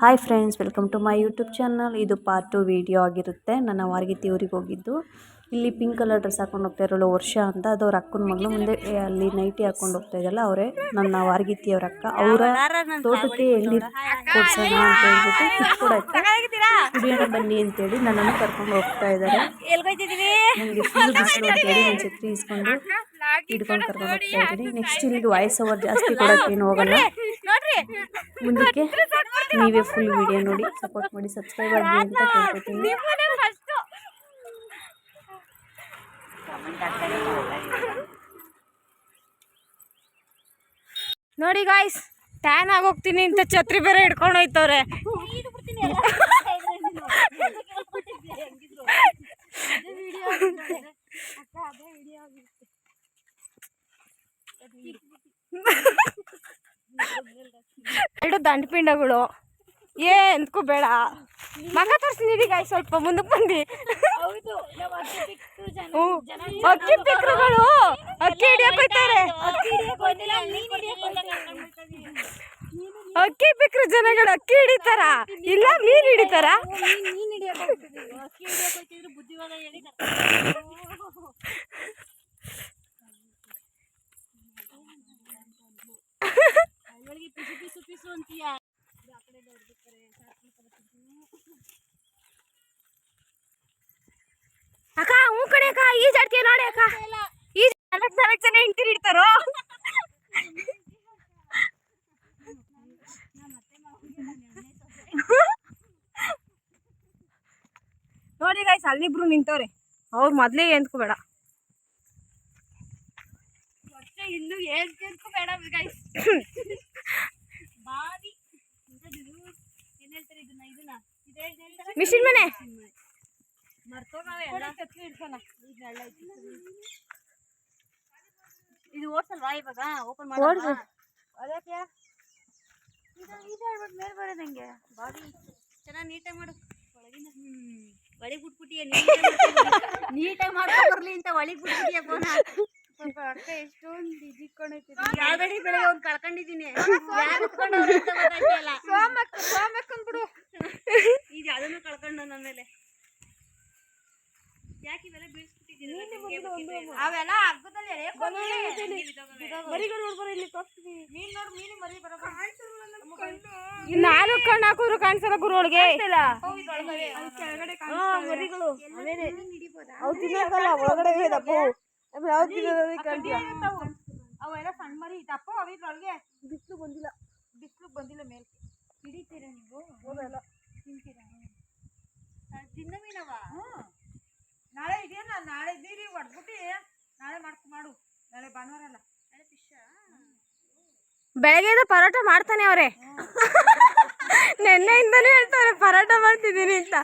Hi friends welcome to my YouTube channel ಇದು part two video ಆಗಿರುತ್ತೆ. ನನ್ನ ವಾರ್ಗಿತಿ ಊರಿಗೆ ಹೋಗಿದ್ದು. ಇಲ್ಲಿ ಪಿಂಕ್ ಕಲರ್ ಡ್ರೆಸ್ ಹಾಕೊಂಡು ಹೋಗ್ತಾ ಇರೋಳು ವರ್ಷ ಅಂತ. ಅದು ಅವ್ರ ಅಕ್ಕನ ಮಗಳು. ಮುಂದೆ ಅಲ್ಲಿ ನೈಟಿ ಹಾಕೊಂಡು ಹೋಗ್ತಾ ಇದ್ದಲ್ಲ ಅವರೇ ನನ್ನ ವಾರ್ಗಿತಿ ಅವ್ರ ಅಕ್ಕ. ಅವರ ತೋಟಕ್ಕೆ ಎಲ್ಲಿ ಕೊಡ್ಸೋಣ ಅಂತ ಹೇಳ್ಬಿಟ್ಟು ಕಿತ್ಕೊಡಕ್ಕೆ ಕುಡಿಯೋಣ ಬನ್ನಿ ಅಂತೇಳಿ ನನ್ನನ್ನು ಕರ್ಕೊಂಡು ಹೋಗ್ತಾ ಇದ್ದಾರೆ. ನನಗೆ ಫುಲ್ ಬಿಸಿಲು ಅಂತೇಳಿ ನಾನು ಛತ್ರಿ ಇಸ್ಕೊಂಡು ಹಿಡ್ಕೊಂಡು ಕರ್ಕೊಂಡು ಹೋಗ್ತಾ ಇದ್ದೀನಿ. ನೆಕ್ಸ್ಟ್ ಇಲ್ಲಿಗೆ ವಾಯ್ಸ್ ಓವರ್ ಜಾಸ್ತಿ ಕೊಡೋಕ್ಕೇನು ಹೋಗಲ್ಲ. ಮುಂದಕ್ಕೆ ನೀವೇ ಫುಲ್ ವಿಡಿಯೋ ನೋಡಿ ಸಪೋರ್ಟ್ ಮಾಡಿ ಸಬ್ಸ್ಕ್ರೈಬ್ ಆಗಿ ಅಂತ ಕೇಳ್ಕೊತೀನಿ. ನೋಡಿ ಗಾಯ್ಸ್ ಟ್ಯಾನ್ ಆಗೋಗ್ತೀನಿ ಅಂತ ಛತ್ರಿ ಬೇರೆ ಹಿಡ್ಕೊಂಡು ಹೋಯ್ತವ್ರೆ. ದಂಡಪಿಂಡಗಳು. ಏ ಎಂತಕ್ಕೂ ಬೇಡ. ಮಗ ತೋರಿಸ್ತೀನಿ ಗಾಯ್ಸ್ ಸ್ವಲ್ಪ ಮುಂದಕ್ಕೆ ಬಂದು. ಅಕ್ಕಿ ಪಿತೃಗಳು ಅಕ್ಕಿ ಹಿಡಿಯಕ್ಕೆ ಹೋಯ್ತಾರೆ. ಅಕ್ಕಿ ಬಿಕ್ರು ಜನಗಳು ಅಕ್ಕಿ ಹಿಡಿತಾರ? ಇಲ್ಲ ಮೀನ್ ಹಿಡಿತಾರ? ಅಕ್ಕ ಹ್ಞೂ ಕಡೆ ಅಕ್ಕ ಈಜಾಡ್ತೀಯ ನೋಡಿ ಅಕ್ಕ ಈಜ್ ನಾಲ್ಕು ನಾಲ್ಕು ಜನ ಹೆಂಡ್ತಿರ್ ಇಡ್ತಾರೋ? ನೋಡಿ ಗಾಯ್ಸ್ ಅಲ್ಲಿಬ್ರು ನಿಂತವ್ರೆ. ಅವ್ರು ಮೊದ್ಲೇ ಎಂದ್ಕೋಬೇಡ ಇನ್ನು ಹೇಳ್ಬೇಕು ಬೇಡ ಗೈಸ್ ಬಾವಿ ಏನ್ ಹೇಳ್ತಾರೆ ಇದನ್ನ ಇದನ್ನ ಇದೇ ಹೇಳ್ತಾರೆ ಮಿಷಿನ್ ಮನೆ? ಇದು ಓಡ್ಸಲ್ವಾ ಇವಾಗ? ಓಪನ್. ಮಾಡಿ ಅದಕ್ಕೆ? ಬರೋದಂಗೆ ಬಾವಿ ಚೆನ್ನಾಗಿ ನೀಟಾಗಿ ಮಾಡು. ಒಳಗಿಂದ ಹ್ಮ್. ಒಳಗೆ ಬಿಟ್ಬಿಟ್ಟಿಯ ನೀಟಾಗಿ ಮಾಡ್ಕೊಂಡ್ ಬರ್ಲಿ ಅಂತ ಒಳಗೆ ಬಿಟ್ಬಿಟ್ಟಿಯ ಫೋನ ಅರ್ಥ ಎಷ್ಟೊಂದು ಇದಿಟ್ಕೊಂಡೈತಿ ಯಾವ್ದಡಿ ಬೆಳಗ್ಗೆ ಅವ್ನು ಕಳ್ಕೊಂಡಿದ್ದೀನಿ. ಯಾರು ಬಿಡು. ಇದು ಯಾವ್ದನ್ನು ಕಳ್ಕೊಂಡು ಯಾಕೆ ಇವೆಲ್ಲ ಬೀಳ್ಸ್ಬಿಟ್ಟಿದ್ದೀನಿ ಅವೆಲ್ಲ ಹಗ್ಗದಲ್ಲಿ ಮೀನ್ ನೋಡು ಮೀನು ಮರಿ ನಾಲ್ಕು ಕಣ್ಣು. ಹಾಕಿದ್ರು ಕಾಣಿಸಲ್ಲ ಗುರುಗಳಿಗೆ ಮರಿಗಳು. ಅವು ಒಳಗಡೆ ಇರೋದಪ್ಪ ಆಮೇಲೆ ಯಾವ್ದು ತಿನ್ನೋದಕ್ಕೆ ಕಾಣ್ತೀಯ ಅವೆಲ್ಲ ಸಣ್ಣ ಮರಿ ಅವಿದ್ರೊಳಗೆ? ಬಿಸಿಲು ಬಂದಿಲ್ಲ. ಬಿಸಿಲು ಬಂದಿಲ್ಲ ಮೇಲೆ ಹಿಡಿತೀರಾ ನೀವು? ಹೋಗಲ್ಲ. ತಿಂತೀರಾ? ತಿನ್ನ ಮೀನವ ನಾಳೆ ಇದೆಯಲ್ಲ ನಾಳೆ ಇದ್ದೀರಿ ಹೊಡ್ಬಿಟ್ಟು ನಾಳೆ ಮಾಡ್ಕೊ ಮಾಡು. ನಾಳೆ ಭಾನುವಾರ ಅಲ್ಲ. ನಾಳೆ ಫಿಶ್ ಬೆಳಗ್ಗೆದ ಪರೋಟ ಮಾಡ್ತಾನೆ ಅವರೇ. ನೆನ್ನೆಯಿಂದನೇ ಹೇಳ್ತಾರೆ ಪರೋಟ ಮಾಡ್ತಿದ್ದೀನಿ ಅಂತ.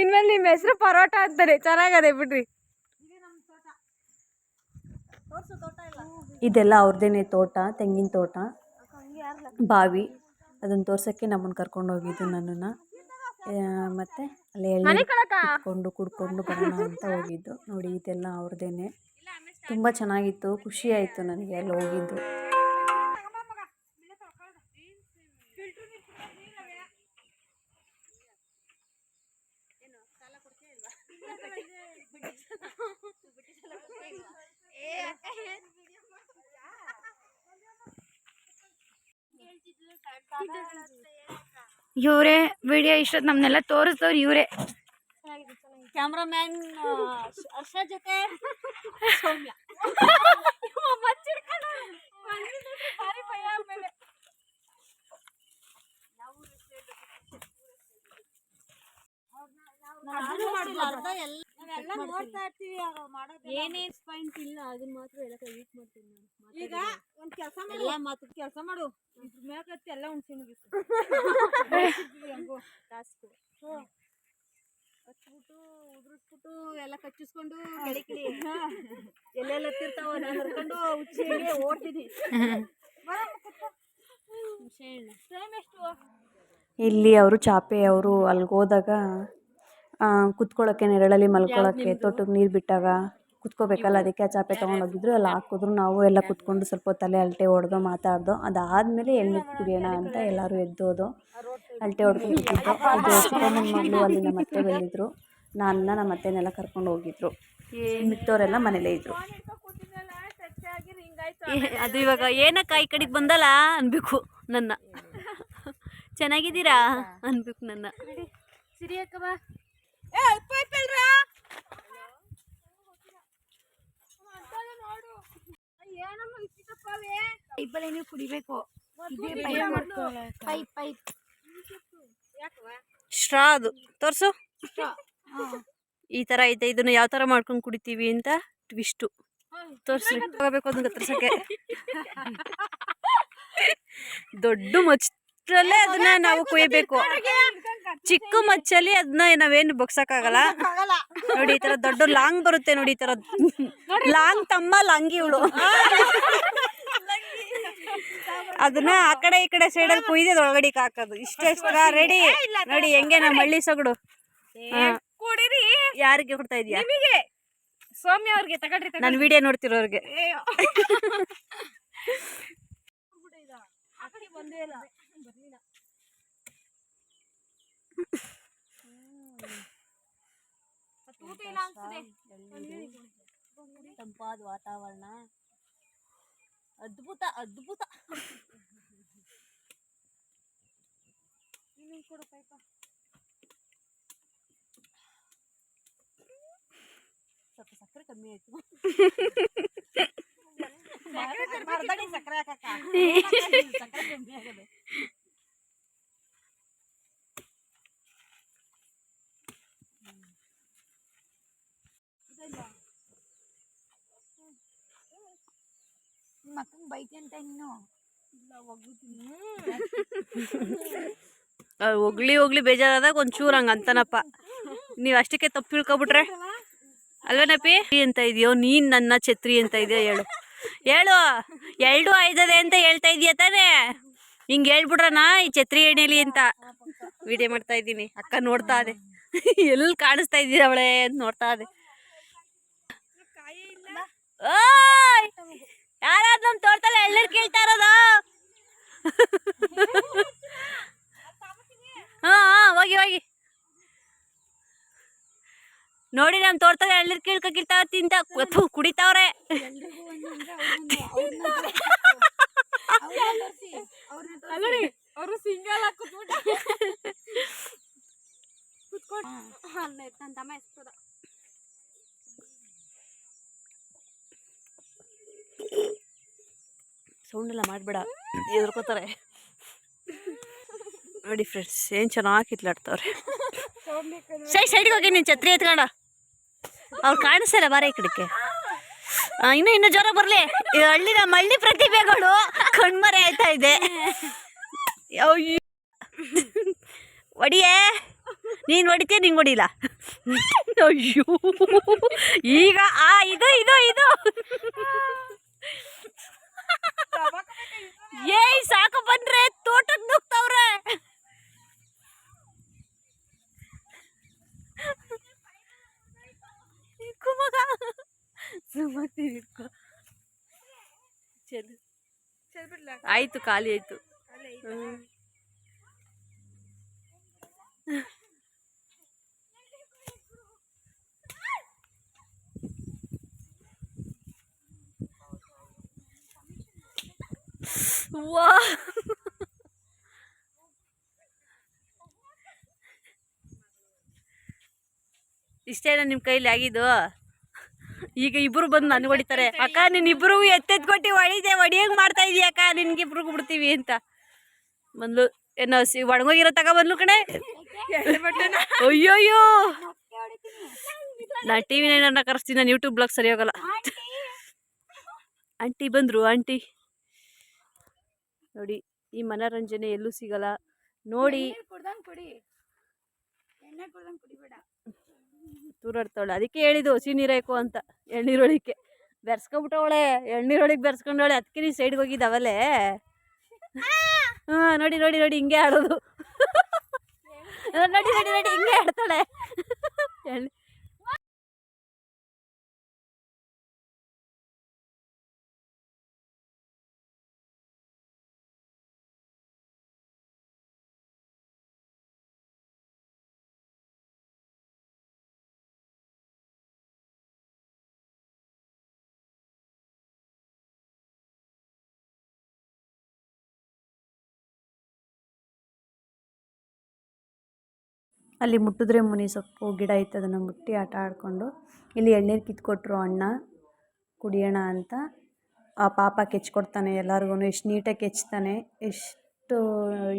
ಇನ್ಮೇಲೆ ನಿಮ್ಮ ಹೆಸರು ಪರೋಟ ಅಂತಾರೆ ಚೆನ್ನಾಗದೆ ಬಿಡ್ರಿ. ಇದೆಲ್ಲ ಅವ್ರದ್ದೇನೆ ತೋಟ ತೆಂಗಿನ ತೋಟ. ಬಾವಿ. ಅದನ್ನು ತೋರ್ಸೋಕ್ಕೆ ನಮ್ಮನ್ನು ಕರ್ಕೊಂಡು ಹೋಗಿದ್ದು ನನ್ನನ್ನು. ಮತ್ತು ಅಲ್ಲಿ ಎಲ್ಲ ಕುಡ್ಕೊಂಡು ಕುಡ್ಕೊಂಡು ಬರೋಣ ಅಂತ ಹೋಗಿದ್ದು. ನೋಡಿ ಇದೆಲ್ಲ ಅವ್ರದ್ದೇನೆ ತುಂಬ ಚೆನ್ನಾಗಿತ್ತು ಖುಷಿ ಆಯಿತು ನನಗೆ ಅಲ್ಲಿ ಹೋಗಿದ್ದು. ಇವರೇ ವಿಡಿಯೋ ಇಷ್ಟೊತ್ತು ನಮ್ಮನ್ನೆಲ್ಲ ತೋರಿಸ್ದವ್ರು ಇವರೇ ಕ್ಯಾಮ್ರಾಮ್ಯಾನ್ ಹರ್ಷ ಜೊತೆ ಸೌಮ್ಯ ಏನೇ ಪಾಯಿಂಟ್ ಇಲ್ಲ. ಅದನ್ನ ಮಾತ್ರ ಎಲ್ಲ ಎಡಿಟ್ ಮಾಡ್ತೀನಿ ನಾನು ಈಗ ಒಂದ್ ಕೆಲಸ ಮಾಡು. ಎಲ್ಲ ಮಾತು ಕೆಲಸ ಮಾಡು. ಇದ್ರ ಮ್ಯಾಗತ್ತಿ ಎಲ್ಲ ಉಣ್ಸಿ ಹೆಂಗೋ. ಟಾಸ್ಕು ಹಚ್ಬಿಟ್ಟು ಉದುರಿಸ್ಬಿಟ್ಟು ಎಲ್ಲ ಕಚ್ಚಿಸ್ಕೊಂಡು ಕಿಳಿ ಎಲ್ಲೆಲ್ಲ ಹತ್ತಿರ್ತಾವ ನಾನು ಹರ್ಕೊಂಡು ಉಚ್ಚಿಗೆ ಓಡ್ತೀನಿ ಇಲ್ಲಿ ಅವರು ಚಾಪೆ ಅವರು ಅಲ್ಲಿಗೆ ಹೋದಾಗ ಕುತ್ಕೊಳ್ಳೋಕ್ಕೆ ನೆರಳಲ್ಲಿ ಮಲ್ಕೊಳ್ಳೋಕ್ಕೆ ತೋಟಕ್ಕೆ ನೀರು ಬಿಟ್ಟಾಗ ಕುತ್ಕೋಬೇಕಲ್ಲ ಅದಕ್ಕೆ ಆ ಚಾಪೆ ತೊಗೊಂಡೋಗಿದ್ರು ಅಲ್ಲಿ ಹಾಕಿದ್ರು ನಾವು ಎಲ್ಲ ಕುತ್ಕೊಂಡು ಸ್ವಲ್ಪ ತಲೆ ಅಲ್ಟೆ ಹೊಡೆದು ಮಾತಾಡ್ದು ಅದಾದಮೇಲೆ ಎಣ್ಣೆ ಕುಡಿಯೋಣ ಅಂತ ಎಲ್ಲರೂ ಎದ್ದೋದು. ಅಲ್ಟೆ ಹೊಡ್ಕೊಂಡು ಕೂತಿದ್ದು ಅದು ಚಿಕ್ಕಮ್ಮನ ಮಗಳು ಅಲ್ಲಿ ನಮ್ಮ ಅತ್ತೆ ಬಂದಿದ್ರು. ನನ್ನ ನಮ್ಮ ಅತ್ತೆನೆಲ್ಲ ಕರ್ಕೊಂಡು ಹೋಗಿದ್ರು. ಮಿತ್ತೋರೆಲ್ಲ ಮನೇಲೇ ಇದ್ರು. ಅದು ಇವಾಗ ಏನಕ್ಕ ಈ ಕಡೆಗೆ ಬಂದಲ್ಲ ಅನ್ಬೇಕು ನನ್ನ. ಚೆನ್ನಾಗಿದ್ದೀರಾ ಅನ್ಬೇಕು ನನ್ನ. ಪೈಪಲ್ಲಿ ನೀವು ಕುಡಿಬೇಕು. ಪೈಪ್ ಪೈಪ್ ಸ್ಟ್ರಾ ಅದು? ತೋರ್ಸು. ಈ ತರ ಐತೆ ಇದನ್ನ ಯಾವ ತರ ಮಾಡ್ಕೊಂಡು ಕುಡಿತೀವಿ ಅಂತ ಟ್ವಿಸ್ಟು ತೋರ್ಸಿ. ಹೋಗಬೇಕು ಅದನ್ನ ಕತ್ತರ್ಸಕ್ಕೆ ದೊಡ್ಡ ಮಚ್ಚಲ್ಲೇ ಅದನ್ನ ನಾವು ಕುಯ್ಬೇಕು. ಚಿಕ್ಕ ಮಚ್ಚಲ್ಲಿ ಅದನ್ನ ನಾವೇನು ಬಗ್ಸಕ್ಕಾಗಲ್ಲ. ನೋಡಿ ಈ ತರ ದೊಡ್ಡ ಲಾಂಗ್ ಬರುತ್ತೆ ನೋಡಿ ಈ ತರ. ಲಾಂಗ್ ತಮ್ಮ ಲಾಂಗಿ ಇವಳು ಅದನ್ನ ಆ ಕಡೆ ಈ ಕಡೆ ಸೈಡಲ್ಲಿ ಅಲ್ಲಿ ಅದ್ ಒಳಗಡೆ ಹಾಕೋದು. ಇಷ್ಟೇ ರೆಡಿ ನೋಡಿ ಹೆಂಗೆ? ನಮ್ಮ ಹಳ್ಳಿ ಸೊಗಡು. ಕುಡಿರಿ. ಯಾರಿಗೆ ಕೊಡ್ತಾ ಇದೀಯಾ? ಸೌಮ್ಯ ಅವ್ರಿಗೆ ನಾನು ವಿಡಿಯೋ ನೋಡ್ತಿರೋರ್ಗೆ. ತಂಪಾದ ವಾತಾವರಣ ಅದ್ಭುತ ಅದ್ಭುತ ಸ್ವಲ್ಪ ಸಕ್ಕರೆ ಕಮ್ಮಿ ಆಯ್ತು ಸಕ್ಕರೆ ಕಮ್ಮಿ ಆಗೋದು ಮಕ್ಕಂಗ್ ಬೈತಿ ಅಂತ ಇನ್ನು ಅವ್ರು ಹೋಗ್ಲಿ ಹೋಗ್ಲಿ ಬೇಜಾರಾದಾಗ ಒಂಚೂರು ಹಂಗೆ ಅಂತನಪ್ಪ. ನೀವು ಅಷ್ಟಕ್ಕೆ ತಪ್ಪು ತಿಳ್ಕೊಬಿಟ್ರೆ? ಅಲ್ವೇನಪ್ಪಿ ಅಂತ ಇದೆಯೋ ನೀನ್ ನನ್ನ ಛತ್ರಿ ಅಂತ ಇದೆಯೋ ಹೇಳು. ಹೇಳು ಎರಡು ಐದದೆ ಅಂತ ಹೇಳ್ತಾ ಇದೀಯ ತಾನೇ? ಹಿಂಗೆ ಹೇಳ್ಬಿಡ್ರನಾ ಈ ಛತ್ರಿ ಎಣ್ಣೆಲಿ ಅಂತ. ವಿಡಿಯೋ ಮಾಡ್ತಾ ಇದ್ದೀನಿ. ಅಕ್ಕ ನೋಡ್ತಾ ಇದೆ. ಎಲ್ಲಿ ಕಾಣಿಸ್ತಾ ಇದ್ದೀರ ಅವಳೆ ಅಂತ ನೋಡ್ತಾ ಇದೆ. ಓಯ್! ಯಾರಾದ್ ನಮ್ ತೋಟದಲ್ಲಿ ಎಳ್ಳೀರ್ ಕೇಳ್ತಾ ಇರೋದು? ಹಾ ಹೋಗಿ ಹೋಗಿ. ನೋಡಿ ನಮ್ ತೋಟದಲ್ಲಿ ಎಳ್ಳೀರ್ ಕೀಳ್ಕೊಕಿರ್ತಾ ತಿಂತ ಥು, ಕುಡಿತಾವ್ರೆ ಅಲ್ಲಡಿ ಅವರು ಸಿಂಗಲ್ ಕುತ್ಬಿಟ್ಟು ಕುತ್ಕೊಂಡು ನನ್ನ ತಮ್ಮ ಎಸ್ಬೋದ ಸೌಂಡ್ ಎಲ್ಲ ಮಾಡಬೇಡ ಎದ್ರಕೋತಾರೆ ನೋಡಿ ಫ್ರೆಂಡ್ಸ್ ಏನು ಚೆನ್ನಾಗಿ ಕಿತ್ಲಾಡ್ತವ್ರೆ. ಸೈ ಸೈಡ್ಗೆ ಹೋಗಿ ನೀನು ಛತ್ರಿ ಎತ್ಕೊಂಡ. ಅವ್ರು ಕಾಣಿಸ್ತಾರ ಬಾರ ಈ ಕಡೆಗೆ. ಇನ್ನೂ ಇನ್ನೂ ಜ್ವರ ಬರಲಿ. ಹಳ್ಳಿ ನಮ್ಮ ಹಳ್ಳಿ ಪ್ರತಿಭೆಗಳು ಕಣ್ಮರೆ ಆಯ್ತಾ ಇದೆ. ಒಡಿಯೇ. ನೀನು ಹೊಡಿತೀಯ, ನಿಂಗೆ ಹೊಡಿಲ್ಲ. ಅಯ್ಯೋ. ಈಗ ಆ, ಇದು ಇದು ಇದು ಏಯ್ ಸಾಕು ಬಂದ್ರೆ ತೋಟಕ್ಕೆ ನುಗ್ತವ್ರೆ ಇಕ್ಕು ಮಗ ಸುಮ್ಮನೆ ಇಕ್ಕು ಚಲು ಆಯ್ತು ಖಾಲಿ ಆಯ್ತು. ವಾ. ಇಷ್ಟೇನ ನಿಮ್ಮ ಕೈಲಿ ಆಗಿದ್ದು? ಈಗ ಇಬ್ರು ಬಂದು ನನ್ನ ಹೊಡಿತಾರೆ. ಅಕ್ಕ, ನಿನ್ ಇಬ್ರು ಎತ್ತೆತ್ ಕೊಟ್ಟು ಹೊಡಿದೆ ಹೊಡಿಯಂಗ್ ಮಾಡ್ತಾ ಇದೀಯ ಅಕ್ಕ? ನಿನ್ಗಿಬ್ರಿಗೂ ಬಿಡ್ತೀವಿ ಅಂತ. ಬಂದ್ಲು, ಏನೋ ಸಿ, ಒಣಗೋಗಿರೋ ತಗ ಬಂದ್ಲು ಕಣೆ. ಅಯ್ಯೋ ನಾ ಟಿ ವಿ ನೈನನ್ನ ಕರೆಸ್ತೀನಿ, ನಾನು ಯೂಟ್ಯೂಬ್ ಬ್ಲಾಗ್ ಸರಿ ಹೋಗಲ್ಲ. ಆಂಟಿ ಬಂದರು, ಆಂಟಿ. ನೋಡಿ, ಈ ಮನೋರಂಜನೆ ಎಲ್ಲೂ ಸಿಗಲ್ಲ. ನೋಡಿ ಕುಡ್ದಂಗ್ ಕುಡಿ ಎಣ್ಣೆ ಕುಡ್ದಂಗ್ ಕುಡಿಬೇಡ ತೂರಾಡ್ತಾವಳೆ ಅದಕ್ಕೆ ಹೇಳಿದ್ದು ಹಸಿ ನೀರಾಯ್ಕು ಅಂತ. ಎಳ್ನೀರೊಳಿಕೆ. ಬೆರ್ಸ್ಕೊಂಬಿಟ್ಟವಳೆ ಎಳ್ನೀರೊಳಿಗೆ ಬೆರ್ಸ್ಕೊಂಡವಳೆ. ಅದಕ್ಕೆ ನೀ ಸೈಡ್ಗೆ ಹೋಗಿದ್ದಾವಲ್ಲೇ. ಹಾಂ ನೋಡಿ ನೋಡಿ ನೋಡಿ ಹಿಂಗೆ ಆಡೋದು. ನೋಡಿ ನೋಡಿ ನೋಡಿ ಹಿಂಗೆ ಆಡ್ತಾಳೆ. ಅಲ್ಲಿ ಮುಟ್ಟಿದ್ರೆ ಮುನಿ ಸೊಪ್ಪು, ಗಿಡ ಇತ್ತು ಅದನ್ನು ಮುಟ್ಟಿ ಆಟ ಆಡಿಕೊಂಡು, ಇಲ್ಲಿ ಎಳ್ನೀರು ಕಿತ್ಕೊಟ್ರು ಅಣ್ಣ, ಕುಡಿಯೋಣ ಅಂತ. ಆ ಪಾಪ ಕೆಚ್ಕೊಡ್ತಾನೆ ಎಲ್ಲರಿಗೂ ಎಷ್ಟು ನೀಟಾಗಿ ಕೆಚ್ತಾನೆ. ಎಷ್ಟು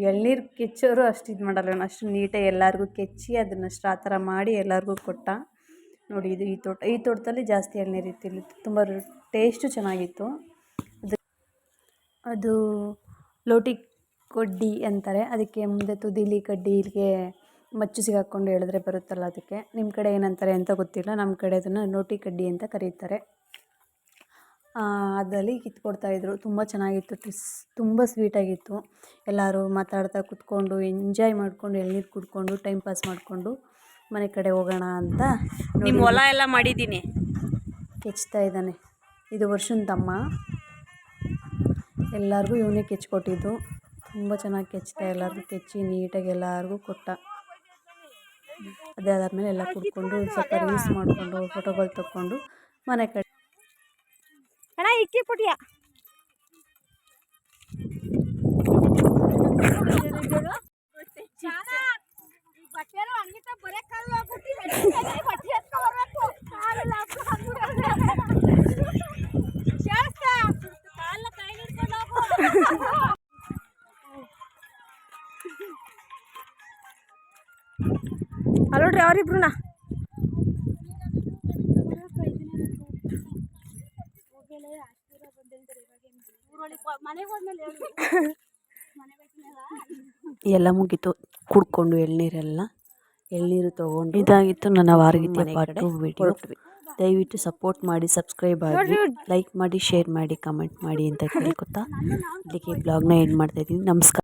ಎಳ್ನೀರು ಕೆಚ್ಚೋರು ಅಷ್ಟು ಇದು ಮಾಡಲ್ಲ ಅಷ್ಟು ನೀಟಾಗಿ ಎಲ್ಲರಿಗೂ ಕೆಚ್ಚಿ ಅದನ್ನು ಆ ಥರ ಮಾಡಿ ಎಲ್ಲರಿಗೂ ಕೊಟ್ಟ. ನೋಡಿ ಇದು ಈ ತೋಟ, ಈ ತೋಟದಲ್ಲಿ ಜಾಸ್ತಿ ಎಳ್ನೀರು ಇತ್ತು ಇಲ್ಲಿ ತುಂಬ ಟೇಸ್ಟು ಚೆನ್ನಾಗಿತ್ತು. ಅದು ಅದು ಲೋಟಿ ಕೊಡ್ಡಿ ಅಂತಾರೆ. ಅದಕ್ಕೆ ಮುಂದೆ ತುದಿಲಿ ಕಡ್ಡಿ ಇಲ್ಲಿಗೆ ಮಚ್ಚು ಸಿಗಾಕೊಂಡು ಎಳೆದ್ರೆ ಬರುತ್ತಲ್ಲ ಅದಕ್ಕೆ. ನಿಮ್ಮ ಕಡೆ ಏನಂತಾರೆ ಅಂತ ಗೊತ್ತಿಲ್ಲ. ನಮ್ಮ ಕಡೆ ಅದನ್ನು ನೋಟಿ ಕಡ್ಡಿ ಅಂತ ಕರೀತಾರೆ. ಅದರಲ್ಲಿ ಕಿತ್ಕೊಡ್ತಾಯಿದ್ರು ತುಂಬ ಚೆನ್ನಾಗಿತ್ತು. ಟಿಸ್ ತುಂಬ ಸ್ವೀಟಾಗಿತ್ತು ಎಲ್ಲರೂ ಮಾತಾಡ್ತಾ ಕೂತ್ಕೊಂಡು ಎಂಜಾಯ್ ಮಾಡಿಕೊಂಡು ಎಳ್ನೀರು ಕುಡ್ಕೊಂಡು ಟೈಮ್ ಪಾಸ್ ಮಾಡಿಕೊಂಡು ಮನೆ ಕಡೆ ಹೋಗೋಣ ಅಂತ ನಿಮ್ಮ ಹೊಲ ಎಲ್ಲ ಮಾಡಿದ್ದೀನಿ. ಕೆಚ್ತಾ ಇದ್ದಾನೆ. ಇದು ವರ್ಷನ ತಮ್ಮ. ಎಲ್ಲರಿಗೂ ಇವನೇ ಕೆಚ್ಕೊಟ್ಟಿದ್ದು. ತುಂಬ ಚೆನ್ನಾಗಿ ಕೆಚ್ತಾ ಎಲ್ಲರಿಗೂ. ಕೆಚ್ಚಿ ನೀಟಾಗಿ ಎಲ್ಲರಿಗೂ ಕೊಟ್ಟ. ಅದಾದ್ಮೇಲೆ ಎಲ್ಲ ಕುಡ್ಕೊಂಡು ಸ್ವಲ್ಪ ರೀಲ್ಸ್ ಮಾಡಿಕೊಂಡು ಫೋಟೋಗಳು ತಕ್ಕೊಂಡು ಮನೆ ಕಡೆ ಅಣ್ಣ ಇಕ್ಕಿ ಪುಟಿಯ? ಹೋದ್ಮೇಲೆ ಎಲ್ಲ ಮುಗೀತು. ಕುಡ್ಕೊಂಡು ಎಳ್ನೀರೆಲ್ಲ ಎಳ್ನೀರು ತೊಗೊಂಡು ಇದಾಗಿತ್ತು ನನ್ನ ವಾರಗೀತೆ ಪಾಟು ವಿಡಿಯೋ ದಯವಿಟ್ಟು ಸಪೋರ್ಟ್ ಮಾಡಿ ಸಬ್ಸ್ಕ್ರೈಬ್ ಆಗಿ ಲೈಕ್ ಮಾಡಿ ಶೇರ್ ಮಾಡಿ ಕಮೆಂಟ್ ಮಾಡಿ ಅಂತ ಕೇಳ್ಕೊತಾ ಇಲ್ಲಿಗೆ ಬ್ಲಾಗ್ನ ಎಂಡ್ ಮಾಡ್ತಾಯಿದ್ದೀನಿ ನಮಸ್ಕಾರ.